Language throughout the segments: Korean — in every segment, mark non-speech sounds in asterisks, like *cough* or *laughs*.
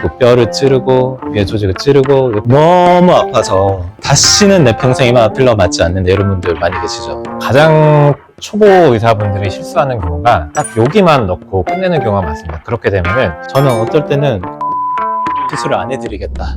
자꾸 뼈를 찌르고 위에 조직을 찌르고 너무 아파서 다시는 내 평생 이마 필러 맞지 않는 여러분들 많이 계시죠. 가장 초보 의사분들이 실수하는 경우가 딱 여기만 넣고 끝내는 경우가 많습니다. 그렇게 되면은 저는 어떨 때는 수술을 안 해드리겠다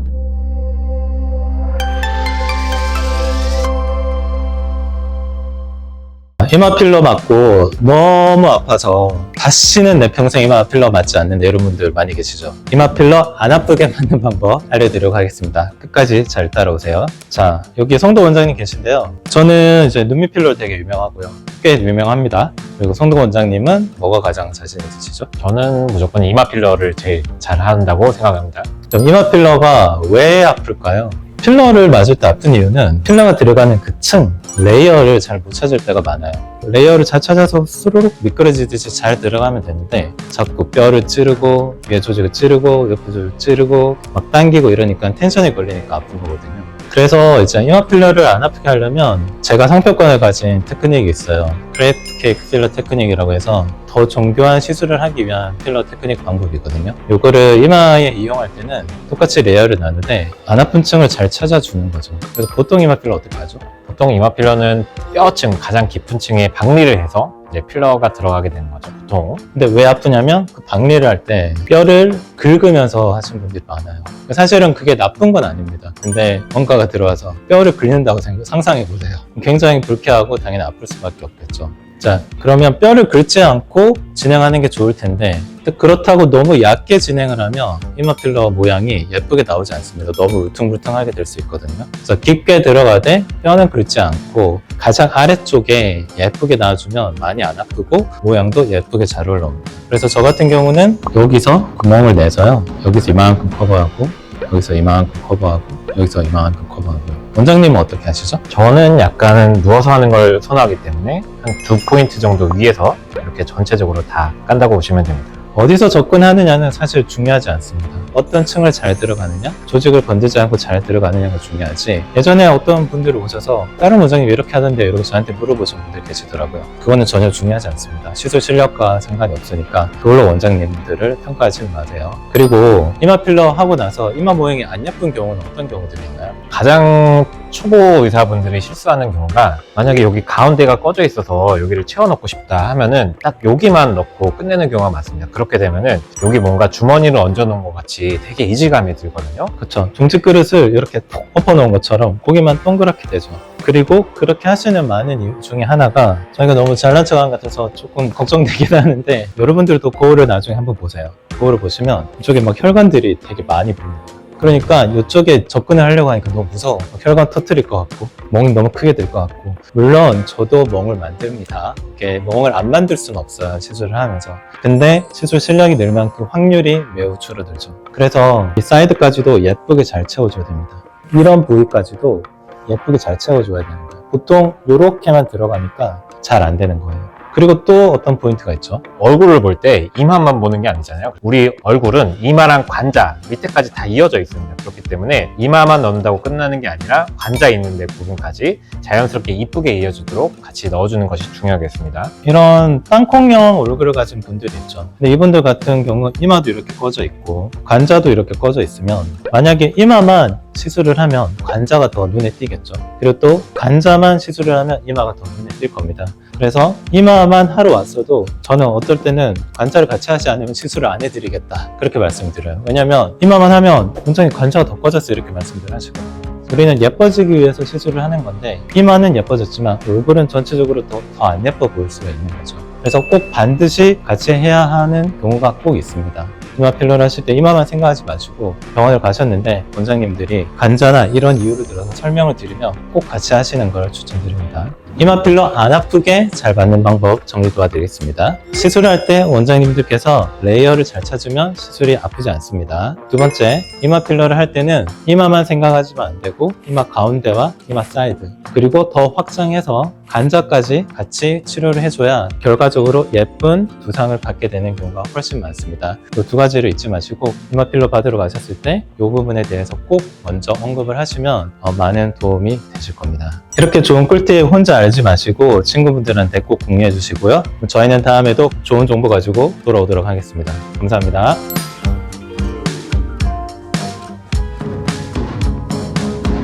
이마 필러 맞고 너무 아파서 다시는 내 평생 이마 필러 맞지 않는 여러분들 많이 계시죠? 이마 필러 안 아프게 *laughs* 맞는 방법 알려드리도록 하겠습니다. 끝까지 잘 따라오세요. 자, 여기 성도 원장님 계신데요. 저는 이제 눈밑 필러 되게 유명하고요. 꽤 유명합니다. 그리고 성도 원장님은 뭐가 가장 자신 있으시죠? 저는 무조건 이마 필러를 제일 잘 한다고 생각합니다. 그럼 이마 필러가 왜 아플까요? 필러를 맞을 때 아픈 이유는 필러가 들어가는 그 층, 레이어를 잘 못 찾을 때가 많아요. 레이어를 잘 찾아서 스르륵 미끄러지듯이 잘 들어가면 되는데 자꾸 뼈를 찌르고 위에 조직을 찌르고 옆에 조직을 찌르고 막 당기고 이러니까 텐션이 걸리니까 아픈 거거든요. 그래서 이제 이마 필러를 안 아프게 하려면 제가 상표권을 가진 테크닉이 있어요. 크레이트 케이크 필러 테크닉이라고 해서 더 정교한 시술을 하기 위한 필러 테크닉 방법이거든요. 요거를 이마에 이용할 때는 똑같이 레이어를 나누되 안 아픈 층을 잘 찾아주는 거죠. 그래서 보통 이마 필러 어떻게 하죠? 보통 이마 필러는 뼈층 가장 깊은 층에 박리를 해서 이제 필러가 들어가게 되는 거죠. 보통 근데 왜 아프냐면 그 박리를 할 때 뼈를 긁으면서 하시는 분들이 많아요. 사실은 그게 나쁜 건 아닙니다. 근데 뭔가가 들어와서 뼈를 긁는다고 생각, 상상해 보세요. 굉장히 불쾌하고 당연히 아플 수밖에 없겠죠. 자, 그러면 뼈를 긁지 않고 진행하는 게 좋을 텐데 그렇다고 너무 얕게 진행을 하면 이마 필러 모양이 예쁘게 나오지 않습니다. 너무 울퉁불퉁하게 될 수 있거든요. 그래서 깊게 들어가되 뼈는 긁지 않고 가장 아래쪽에 예쁘게 놔주면 많이 안 아프고 모양도 예쁘게 잘 올라옵니다. 그래서 저 같은 경우는 여기서 구멍을 내서요. 여기서 이만큼 커버하고 여기서 이만큼 커버하고 여기서 이만큼 커버하고요. 원장님은 어떻게 하시죠? 저는 약간은 누워서 하는 걸 선호하기 때문에 한 두 포인트 정도 위에서 이렇게 전체적으로 다 깐다고 보시면 됩니다. 어디서 접근하느냐는 사실 중요하지 않습니다. 어떤 층을 잘 들어가느냐, 조직을 건들지 않고 잘 들어가느냐가 중요하지. 예전에 어떤 분들이 오셔서 다른 원장님 왜 이렇게 하던데 이러고 저한테 물어보신 분들 계시더라고요. 그거는 전혀 중요하지 않습니다. 시술 실력과 상관이 없으니까 그걸로 원장님들을 평가하지 마세요. 그리고 이마 필러 하고 나서 이마 모양이 안 예쁜 경우는 어떤 경우들이 있나요? 가장 초보 의사분들이 실수하는 경우가 만약에 여기 가운데가 꺼져 있어서 여기를 채워넣고 싶다 하면은 딱 여기만 넣고 끝내는 경우가 많습니다. 그렇게 되면은 여기 뭔가 주머니를 얹어놓은 것 같이 되게 이질감이 들거든요. 그쵸. 중지 그릇을 이렇게 톡 엎어놓은 것처럼 고기만 동그랗게 되죠. 그리고 그렇게 하시는 많은 이유 중에 하나가 저희가 너무 잘난 척한 것 같아서 조금 걱정되긴 *laughs* 하는데 여러분들도 거울을 나중에 한번 보세요. 거울을 보시면 이쪽에 막 혈관들이 되게 많이 보여요. 그러니까 이쪽에 접근을 하려고 하니까 너무 무서워. 막 혈관 터트릴 것 같고, 멍이 너무 크게 될것 같고. 물론 저도 멍을 만듭니다. 이게 멍을 안 만들 수는 없어요. 시술을 하면서. 근데 시술 실력이 늘 만큼 확률이 매우 줄어들죠. 그래서 이 사이드까지도 예쁘게 잘 채워줘야 됩니다. 이런 부위까지도 예쁘게 잘 채워줘야 거예요. 보통 이렇게만 들어가니까 잘 안 되는 거예요. 그리고 또 어떤 포인트가 있죠? 얼굴을 볼 때 이마만 보는 게 아니잖아요. 우리 얼굴은 이마랑 관자 밑에까지 다 이어져 있습니다. 그렇기 때문에 이마만 넣는다고 끝나는 게 아니라 관자 있는 데 부분까지 자연스럽게 이쁘게 이어주도록 같이 넣어주는 것이 중요하겠습니다. 이런 땅콩형 얼굴을 가진 분들이 있죠. 근데 이분들 같은 경우 이마도 이렇게 꺼져 있고 관자도 이렇게 꺼져 있으면 만약에 이마만 시술을 하면 관자가 더 눈에 띄겠죠. 그리고 또 관자만 시술을 하면 이마가 더 눈에 띌 겁니다. 그래서 이마만 하러 왔어도 저는 어떨 때는 관자를 같이 하지 않으면 시술을 안 해드리겠다. 그렇게 말씀드려요. 왜냐면 이마만 하면 굉장히 관자가 더 꺼졌어 이렇게 말씀들 하시거든요. 우리는 예뻐지기 위해서 시술을 하는 건데 이마는 예뻐졌지만 얼굴은 전체적으로 더 안 예뻐 보일 수가 있는 거죠. 그래서 꼭 반드시 같이 해야 하는 경우가 꼭 있습니다. 이마 필러를 하실 때 이마만 생각하지 마시고 병원을 가셨는데 원장님들이 관자나 이런 이유를 들어서 설명을 드리면 꼭 같이 하시는 걸 추천드립니다. 이마 필러 안 아프게 잘 받는 방법 정리 도와드리겠습니다. 시술을 할 때 원장님들께서 레이어를 잘 찾으면 시술이 아프지 않습니다. 두 번째, 이마 필러를 할 때는 이마만 생각하시면 안 되고 이마 가운데와 이마 사이드 그리고 더 확장해서 관자까지 같이 치료를 해줘야 결과적으로 예쁜 두상을 받게 되는 경우가 훨씬 많습니다. 이 두 가지를 잊지 마시고 이마 필러 받으러 가셨을 때 이 부분에 대해서 꼭 먼저 언급을 하시면 어, 많은 도움이 되실 겁니다. 이렇게 좋은 꿀팁 혼자 알지 마시고 친구분들한테 꼭 공유해 주시고요. 저희는 다음에도 좋은 정보 가지고 돌아오도록 하겠습니다. 감사합니다.